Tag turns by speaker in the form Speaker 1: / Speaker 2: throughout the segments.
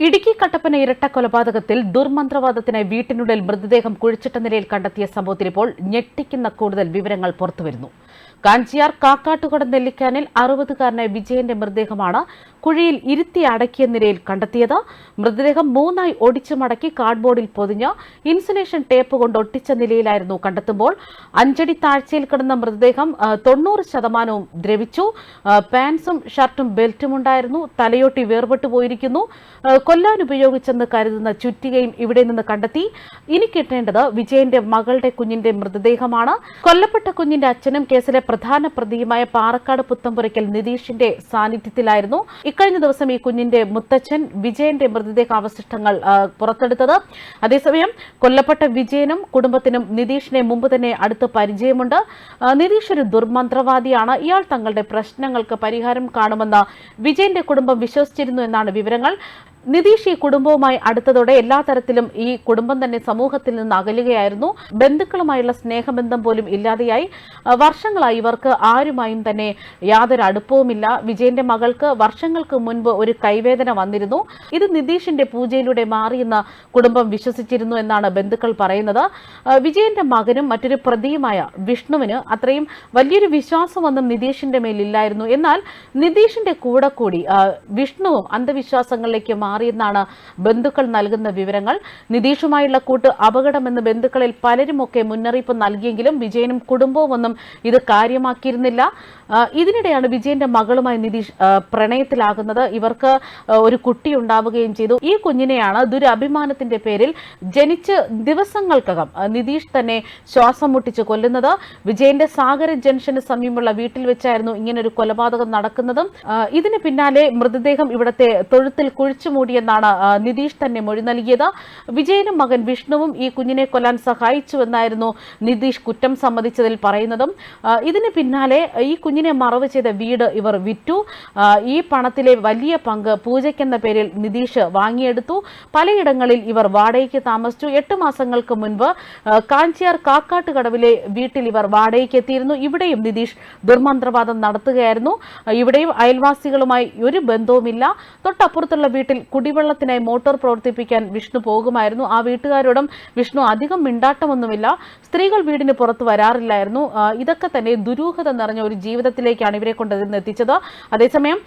Speaker 1: ഇടുക്കി കട്ടപ്പന ഇരട്ട കൊലപാതകത്തിൽ ദുർമന്ത്രവാദത്തിന് വീട്ടിനുള്ളിൽ മൃതദേഹം കുഴിച്ചിട്ട നിലയിൽ കണ്ടെത്തിയ സംഭവത്തിൽ ഇപ്പോൾ ഞെട്ടിക്കുന്ന കൂടുതൽ വിവരങ്ങൾ പുറത്തുവരുന്നു. കാഞ്ചിയാർ കാക്കാട്ടുകട നെല്ലിക്കാനിൽ അറുപതുകാരനായ വിജയന്റെ മൃതദേഹമാണ് കുഴിയിൽ ഇരുത്തി അടക്കിയ നിലയിൽ കണ്ടെത്തിയത്. മൃതദേഹം മൂന്നായി ഒടിച്ചു മടക്കി കാർഡ്ബോർഡിൽ പൊതിഞ്ഞ് ഇൻസുലേഷൻ ടേപ്പ് കൊണ്ട് ഒട്ടിച്ച നിലയിലായിരുന്നു കണ്ടെത്തുമ്പോൾ അഞ്ചടി താഴ്ചയിൽ കിടന്ന മൃതദേഹം തൊണ്ണൂറ് ശതമാനവും ദ്രവിച്ചു. പാൻസും ഷർട്ടും ബെൽറ്റും ഉണ്ടായിരുന്നു. തലയോട്ടി വേർപെട്ടു പോയിരിക്കുന്നു. കൊല്ലാൻ ഉപയോഗിച്ചെന്ന് കരുതുന്ന ചുറ്റികയും ഇവിടെ നിന്ന് കണ്ടെത്തി. ഇനി കിട്ടേണ്ടത് വിജയന്റെ മകളുടെ കുഞ്ഞിന്റെ മൃതദേഹമാണ്. കൊല്ലപ്പെട്ട കുഞ്ഞിന്റെ അച്ഛനും കേസിലെ പ്രധാന പ്രതിയുമായ പാറക്കാട് പുത്തമ്പുരയ്ക്കൽ നിതീഷിന്റെ സാന്നിധ്യത്തിലായിരുന്നു ഇക്കഴിഞ്ഞ ദിവസം ഈ കുഞ്ഞിന്റെ മുത്തച്ഛൻ വിജയന്റെ മൃതദേഹ അവശിഷ്ടങ്ങൾ പുറത്തെടുത്തത്. അതേസമയം കൊല്ലപ്പെട്ട വിജയനും കുടുംബത്തിനും നിതീഷിനെ മുമ്പ് തന്നെ അടുത്ത് പരിചയമുണ്ട്. നിതീഷ് ഒരു ദുർമന്ത്രവാദിയാണ്. ഇയാൾ തങ്ങളുടെ പ്രശ്നങ്ങൾക്ക് പരിഹാരം കാണുമെന്ന് വിജയന്റെ കുടുംബം വിശ്വസിച്ചിരുന്നു എന്നാണ് വിവരങ്ങൾ. നിതീഷ് ഈ കുടുംബവുമായി അടുത്തതോടെ എല്ലാ തരത്തിലും ഈ കുടുംബം തന്നെ സമൂഹത്തിൽ നിന്ന് അകലുകയായിരുന്നു. ബന്ധുക്കളുമായുള്ള സ്നേഹബന്ധം പോലും ഇല്ലാതെയായി. വർഷങ്ങളായി ഇവർക്ക് ആരുമായും തന്നെ യാതൊരു അടുപ്പവുമില്ല. വിജയന്റെ മകൾക്ക് വർഷങ്ങൾക്ക് മുൻപ് ഒരു കൈവേദന വന്നിരുന്നു. ഇത് നിതീഷിന്റെ പൂജയിലൂടെ മാറിയെന്ന് കുടുംബം വിശ്വസിച്ചിരുന്നു എന്നാണ് ബന്ധുക്കൾ പറയുന്നത്. വിജയന്റെ മകനും മറ്റൊരു പ്രതിയുമായ വിഷ്ണുവിന് അത്രയും വലിയൊരു വിശ്വാസമൊന്നും നിതീഷിന്റെ മേലില്ലായിരുന്നു. എന്നാൽ നിതീഷിന്റെ കൂടെ കൂടി വിഷ്ണുവും അന്ധവിശ്വാസങ്ങളിലേക്ക് മാറിയെന്നാണ് ബന്ധുക്കൾ നൽകുന്ന വിവരങ്ങൾ. നിതീഷുമായുള്ള കൂട്ട് അപകടമെന്ന് ബന്ധുക്കളിൽ പലരുമൊക്കെ മുന്നറിയിപ്പ് നൽകിയെങ്കിലും വിജയനും കുടുംബവും ഒന്നും ഇത് കാര്യമാക്കിയിരുന്നില്ല. ഇതിനിടെയാണ് വിജയന്റെ മകളുമായി നിതീഷ് പ്രണയത്തിലാകുന്നത്. ഇവർക്ക് ഒരു കുട്ടി ഉണ്ടാവുകയും ചെയ്തു. ഈ കുഞ്ഞിനെയാണ് ദുരഭിമാനത്തിന്റെ പേരിൽ ജനിച്ച് ദിവസങ്ങൾക്കകം നിതീഷ് തന്നെ ശ്വാസം മുട്ടിച്ച് കൊല്ലുന്നത്. വിജയന്റെ സാഗര ജംഗ്ഷന് സമീപമുള്ള വീട്ടിൽ വെച്ചായിരുന്നു ഇങ്ങനൊരു കൊലപാതകം നടക്കുന്നതും. ഇതിന് പിന്നാലെ മൃതദേഹം ഇവിടത്തെ തൊഴുത്തിൽ കുഴിച്ചു മൂടിയെന്നാണ് ആ, നിതീഷ് തന്നെ മൊഴി നൽകിയത്. വിജയനും മകൻ വിഷ്ണുവും ഈ കുഞ്ഞിനെ കൊല്ലാൻ സഹായിച്ചുവെന്നായിരുന്നു നിതീഷ് കുറ്റം സമ്മതിച്ചതിൽ പറയുന്നതും. ഇതിന് പിന്നാലെ ഈ കുഞ്ഞിനെ മറവ് ചെയ്ത വീട് ഇവർ വിറ്റു. ഈ പണത്തിലെ വലിയ പങ്ക് പൂജയ്ക്കെന്ന പേരിൽ നിതീഷ് വാങ്ങിയെടുത്തു. പലയിടങ്ങളിൽ ഇവർ വാടകയ്ക്ക് താമസിച്ചു. എട്ട് മാസങ്ങൾക്ക് മുൻപ് കാഞ്ചിയാർ കാക്കാട്ടുകടവിലെ വീട്ടിൽ ഇവർ വാടകയ്ക്ക് എത്തിയിരുന്നു. ഇവിടെയും നിതീഷ് ദുർമന്ത്രവാദം നടത്തുകയായിരുന്നു. ഇവിടെയും അയൽവാസികളുമായി ഒരു ബന്ധവുമില്ല. തൊട്ടപ്പുറത്തുള്ള വീട്ടിൽ കുടിവെള്ളത്തിനായി മോട്ടോർ പ്രവർത്തിപ്പിക്കാൻ വിഷ്ണു പോകുമായിരുന്നു. ആ വീട്ടുകാരോടും വിഷ്ണു അധികം മിണ്ടാട്ടമൊന്നുമില്ല. സ്ത്രീകൾ വീടിന് പുറത്ത് വരാറില്ലായിരുന്നു. ഇതൊക്കെ തന്നെ ദുരൂഹത നിറഞ്ഞ ഒരു ജീവിതത്തിലേക്കാണ് ഇവരെ കൊണ്ട് എത്തിച്ചത്. അതേസമയം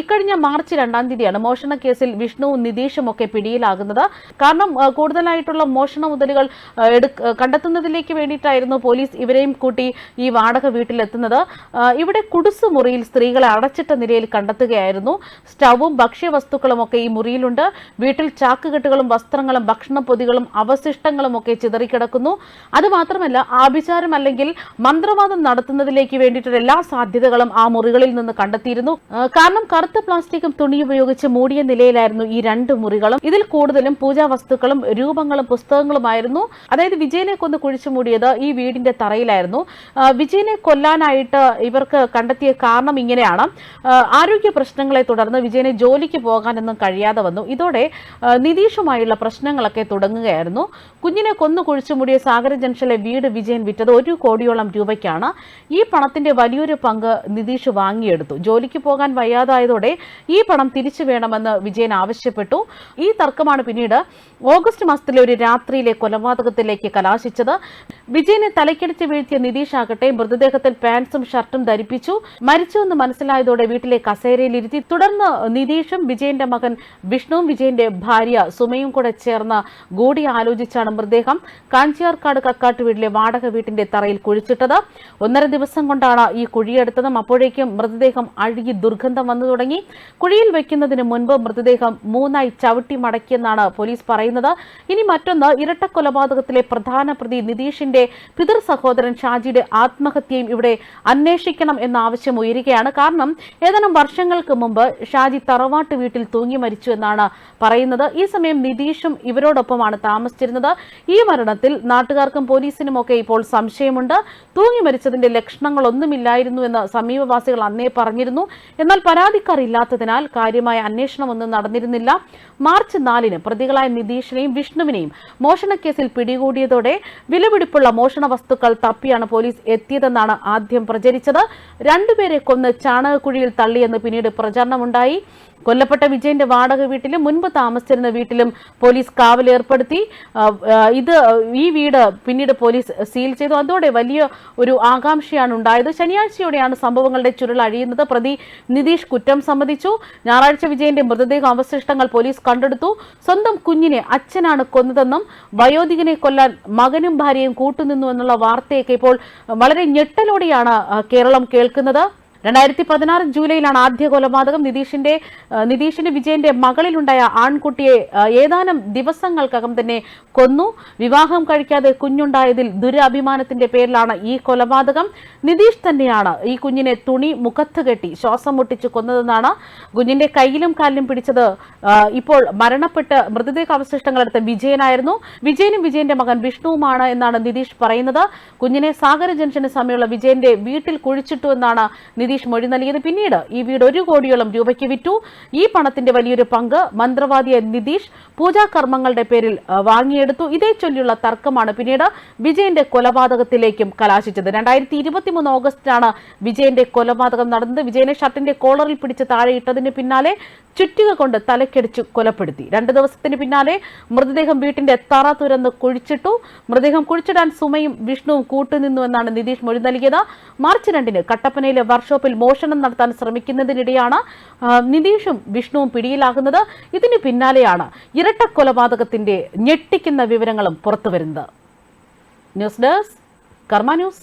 Speaker 1: ഇക്കഴിഞ്ഞ മാർച്ച് രണ്ടാം തീയതിയാണ് മോഷണ കേസിൽ വിഷ്ണുവും നിതീഷും ഒക്കെ പിടിയിലാകുന്നത്. കാരണം കൂടുതലായിട്ടുള്ള മോഷണ മുതലുകൾ കണ്ടെത്തുന്നതിലേക്ക് വേണ്ടിയിട്ടായിരുന്നു പോലീസ് ഇവരെയും കൂട്ടി ഈ വാടക വീട്ടിലെത്തുന്നത്. ഇവിടെ കുടുസ് മുറിയിൽ സ്ത്രീകളെ അടച്ചിട്ട നിലയിൽ കണ്ടെത്തുകയായിരുന്നു. സ്റ്റവും ഭക്ഷ്യവസ്തുക്കളും ഒക്കെ ഈ മുറിയിലുണ്ട്. വീട്ടിൽ ചാക്കുകെട്ടുകളും വസ്ത്രങ്ങളും ഭക്ഷണപ്പൊതികളും അവശിഷ്ടങ്ങളും ഒക്കെ ചിതറിക്കിടക്കുന്നു. അതുമാത്രമല്ല ആഭിചാരം അല്ലെങ്കിൽ മന്ത്രവാദം നടത്തുന്നതിലേക്ക് വേണ്ടിയിട്ടുള്ള എല്ലാ സാധ്യതകളും ആ മുറികളിൽ നിന്ന് കണ്ടെത്തിയിരുന്നു. കാരണം കറുത്ത പ്ലാസ്റ്റിക്കും തുണി ഉപയോഗിച്ച് മൂടിയ നിലയിലായിരുന്നു ഈ രണ്ട് മുറികളും. ഇതിൽ കൂടുതലും പൂജാ വസ്തുക്കളും രൂപങ്ങളും പുസ്തകങ്ങളുമായിരുന്നു. അതായത് വിജയനെ കൊന്ന് കുഴിച്ചു മൂടിയത് ഈ വീടിന്റെ തറയിലായിരുന്നു. വിജയനെ കൊല്ലാനായിട്ട് ഇവർക്ക് കണ്ടെത്തിയ കാരണം ഇങ്ങനെയാണ്. ആരോഗ്യ പ്രശ്നങ്ങളെ തുടർന്ന് വിജയനെ ജോലിക്ക് പോകാനൊന്നും കഴിയാതെ വന്നു. ഇതോടെ നിതീഷുമായുള്ള പ്രശ്നങ്ങളൊക്കെ തുടങ്ങുകയായിരുന്നു. കുഞ്ഞിനെ കൊന്നു കുഴിച്ചു മൂടിയ സാഗര ജംഗ്ഷനിലെ വീട് വിജയൻ വിറ്റത് ഒരു കോടിയോളം രൂപയ്ക്കാണ്. ഈ പണത്തിന്റെ വലിയൊരു പങ്ക് നിതീഷ് വാങ്ങിയെടുത്തു. ജോലിക്ക് പോകാൻ വയ്യാതായതോടെ ഈ പണം തിരിച്ചു വേണമെന്ന് വിജയൻ ആവശ്യപ്പെട്ടു. ഈ തർക്കമാണ് പിന്നീട് ഓഗസ്റ്റ് മാസത്തിലെ ഒരു രാത്രിയിലെ കൊലപാതകത്തിലേക്ക് കലാശിച്ചത്. വിജയനെ തലയ്ക്കടിച്ച് വീഴ്ത്തിയ നിതീഷ് ആകട്ടെ മൃതദേഹത്തിൽ പാൻസും ഷർട്ടും ധരിപ്പിച്ചു. മരിച്ചുവെന്ന് മനസ്സിലായതോടെ വീട്ടിലെ കസേരയിലിരുത്തി. തുടർന്ന് നിതീഷും വിജയന്റെ മകൻ വിഷ്ണുവും വിജയന്റെ ഭാര്യ സുമയും കൂടെ ചേർന്ന് ഗൂഢി ആലോചിച്ചാണ് മൃതദേഹം കാഞ്ചിയാർക്കാട് കക്കാട്ട് വീട്ടിലെ വാടക വീട്ടിന്റെ തറയിൽ കുഴിച്ചിട്ടത്. ഒന്നര ദിവസം കൊണ്ടാണ് ഈ കുഴിയെടുത്തതും അപ്പോഴേക്കും മൃതദേഹം അഴുകി ദുർഗന്ധം വന്നു തുടങ്ങി. കുഴിയിൽ വെക്കുന്നതിന് മുൻപ് മൃതദേഹം മൂന്നായി ചവിട്ടി മടക്കിയെന്നാണ് പോലീസ് പറയുന്നത്. ഇനി മറ്റൊന്ന് ഇരട്ട കൊലപാതകത്തിലെ പ്രധാന പ്രതി നിതീഷിന്റെ പിതൃ സഹോദരൻ ഷാജിയുടെ ആത്മഹത്യയും ഇവിടെ അന്വേഷിക്കണം എന്ന ആവശ്യം ഉയരുകയാണ്. കാരണം ഏതാനും വർഷങ്ങൾക്ക് മുമ്പ് ഷാജി തറവാട്ട് വീട്ടിൽ തൂങ്ങി മരിച്ചു എന്നാണ് പറയുന്നത്. ഈ സമയം നിതീഷും ഇവരോടൊപ്പമാണ് താമസിച്ചിരുന്നത്. ഈ മരണത്തിൽ നാട്ടുകാർക്കും പോലീസിനും ഒക്കെ ഇപ്പോൾ സംശയമുണ്ട്. തൂങ്ങി മരിച്ചതിന്റെ ലക്ഷണങ്ങളൊന്നുമില്ലായിരുന്നു എന്ന് സമീപവാസികൾ അന്നേ പറഞ്ഞിരുന്നു. എന്നാൽ പരാതിക്കാർ ഇല്ലാത്തതിനാൽ കാര്യമായ അന്വേഷണമൊന്നും നടന്നിരുന്നില്ല. മാർച്ച് നാലിന് പ്രതികളായ നിതീഷിനെയും വിഷ്ണുവിനെയും മോഷണക്കേസിൽ പിടികൂടിയതോടെ വിലപിടിപ്പുള്ള മോഷണ വസ്തുക്കൾ തപ്പിയാണ് പോലീസ് എത്തിയതെന്നാണ് ആദ്യം പ്രചരിച്ചത്. രണ്ടുപേരെ കൊന്ന് ചാണകക്കുഴിയിൽ തള്ളിയെന്ന് പിന്നീട് പ്രചാരണമുണ്ടായി. കൊല്ലപ്പെട്ട വിജയന്റെ വാടക വീട്ടിലും മുൻപ് താമസിച്ചിരുന്ന വീട്ടിലും പോലീസ് കാവൽ ഏർപ്പെടുത്തി. ഇത് ഈ വീട് പിന്നീട് പോലീസ് സീൽ ചെയ്തു. അതോടെ വലിയ ഒരു ആകാംക്ഷയാണ് ഉണ്ടായത്. ശനിയാഴ്ചയോടെയാണ് സംഭവങ്ങളുടെ ചുരുൾ അഴിയുന്നത്. പ്രതി നിതീഷ് കുറ്റം സമ്മതിച്ചു. ഞായറാഴ്ച വിജയന്റെ മൃതദേഹ അവശിഷ്ടങ്ങൾ പോലീസ് കണ്ടെടുത്തു. സ്വന്തം കുഞ്ഞിനെ അച്ഛനാണ് കൊന്നതെന്നും വയോധികനെ കൊല്ലാൻ മകനും ഭാര്യയും കൂട്ടുനിന്നു എന്നുള്ള വാർത്തയൊക്കെ ഇപ്പോൾ വളരെ ഞെട്ടലോടെയാണ് കേരളം കേൾക്കുന്നത്. രണ്ടായിരത്തി പതിനാറ് ജൂലൈയിലാണ് ആദ്യ കൊലപാതകം. നിതീഷിന്റെ നിതീഷിന്റെ നിതീഷിന് വിജയന്റെ മകളിലുണ്ടായ ആൺകുട്ടിയെ ഏതാനും ദിവസങ്ങൾക്കകം തന്നെ കൊന്നു. വിവാഹം കഴിക്കാതെ കുഞ്ഞുണ്ടായതിൽ ദുരഭിമാനത്തിന്റെ പേരിലാണ് ഈ കൊലപാതകം. നിതീഷ് തന്നെയാണ് ഈ കുഞ്ഞിനെ തുണി മുഖത്ത് കെട്ടി ശ്വാസം മുട്ടിച്ച് കൊന്നതെന്നാണ് കുഞ്ഞിന്റെ കയ്യിലും കാലിലും പിടിച്ചത്. ഇപ്പോൾ മരണപ്പെട്ട് മൃതദേഹാവശിഷ്ടങ്ങൾ എടുത്ത വിജയനായിരുന്നു. വിജയനും വിജയന്റെ മകൻ വിഷ്ണുവുമാണ് എന്നാണ് നിതീഷ് പറയുന്നത്. കുഞ്ഞിനെ സാഗര ജംഗ്ഷന് സമയമുള്ള വിജയന്റെ വീട്ടിൽ കുഴിച്ചിട്ടു എന്നാണ് നിതീഷ് മൊഴി നൽകിയത് പിന്നീട് ഈ വീട് ഒരു കോടിയോളം രൂപയ്ക്ക് വിറ്റു. ഈ പണത്തിന്റെ വലിയൊരു പങ്ക് മന്ത്രവാദിയായ നിതീഷ് പൂജാകർമ്മങ്ങളുടെ പേരിൽ വാങ്ങിയെടുത്തു. ഇതേ ചൊല്ലിയുള്ള തർക്കമാണ് പിന്നീട് വിജയന്റെ കൊലപാതകത്തിലേക്കും കലാശിച്ചത്. രണ്ടായിരത്തി ഇരുപത്തിമൂന്ന് ഓഗസ്റ്റിലാണ് വിജയന്റെ കൊലപാതകം നടന്നത്. വിജയനെ ഷർട്ടിന്റെ കോളറിൽ പിടിച്ച് താഴെയിട്ടതിന് പിന്നാലെ ചുറ്റിക കൊണ്ട് തലക്കടിച്ച് കൊലപ്പെടുത്തി. രണ്ടു ദിവസത്തിന് പിന്നാലെ മൃതദേഹം വീട്ടിന്റെ തറ തുരന്ന് കുഴിച്ചിട്ടു. മൃതദേഹം കുഴിച്ചിടാൻ സുമയും വിഷ്ണുവും കൂട്ടുനിന്നു എന്നാണ് നിതീഷ് മൊഴി നൽകിയത്. മാർച്ച് രണ്ടിന് കട്ടപ്പനയിലെ വർക്ക്ഷോപ്പിൽ മോഷണം നടത്താൻ ശ്രമിക്കുന്നതിനിടെയാണ് നിതീഷും വിഷ്ണുവും പിടിയിലാകുന്നത്. ഇതിന് പിന്നാലെയാണ് ഇരട്ട കൊലപാതകത്തിന്റെ ഞെട്ടിക്കുന്ന വിവരങ്ങളും പുറത്തുവരുന്നത്. News desk Karma news.